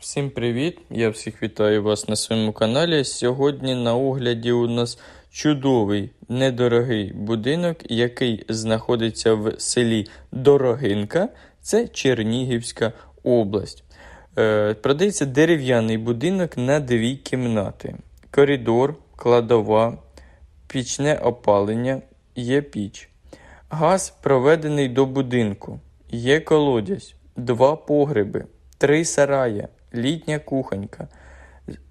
Всім привіт! Я всіх вітаю вас на своєму каналі. Сьогодні на огляді у нас чудовий недорогий будинок, який знаходиться в селі Дорогинка, це Чернігівська область. Е, продається дерев'яний будинок на дві кімнати. Коридор, кладова, пічне опалення, є піч. Газ проведений до будинку. Є колодязь, два погреби, три сараї, літня кухонька.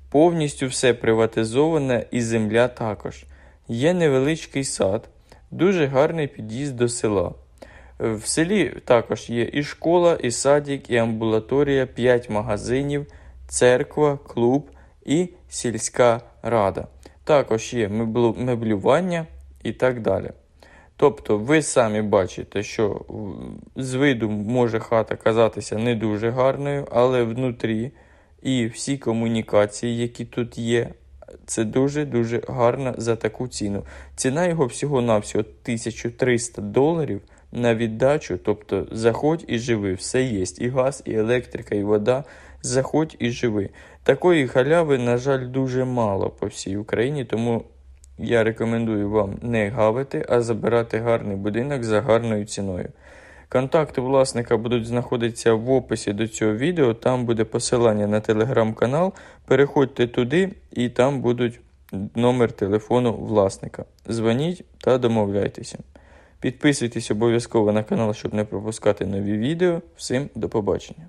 Повністю все приватизоване і земля також. Є невеличкий сад, дуже гарний під'їзд до села. В селі також є і школа, і садик, і амбулаторія, 5 магазинів, церква, клуб і сільська рада. Також є меблювання і так далі. Тобто ви самі бачите, що з виду може хата казатися не дуже гарною, але внутрі і всі комунікації, які тут є, це дуже-дуже гарно за таку ціну. Ціна його всього-навсього 1300 доларів на віддачу, тобто заходь і живи, все є. І газ, і електрика, і вода. Заходь і живи. Такої халяви, на жаль, дуже мало по всій Україні, тому я рекомендую вам не гавити, а забирати гарний будинок за гарною ціною. Контакти власника будуть знаходитися в описі до цього відео. Там буде посилання на телеграм-канал. Переходьте туди, і там будуть номер телефону власника. Дзвоніть та домовляйтеся. Підписуйтесь обов'язково на канал, щоб не пропускати нові відео. Всім до побачення.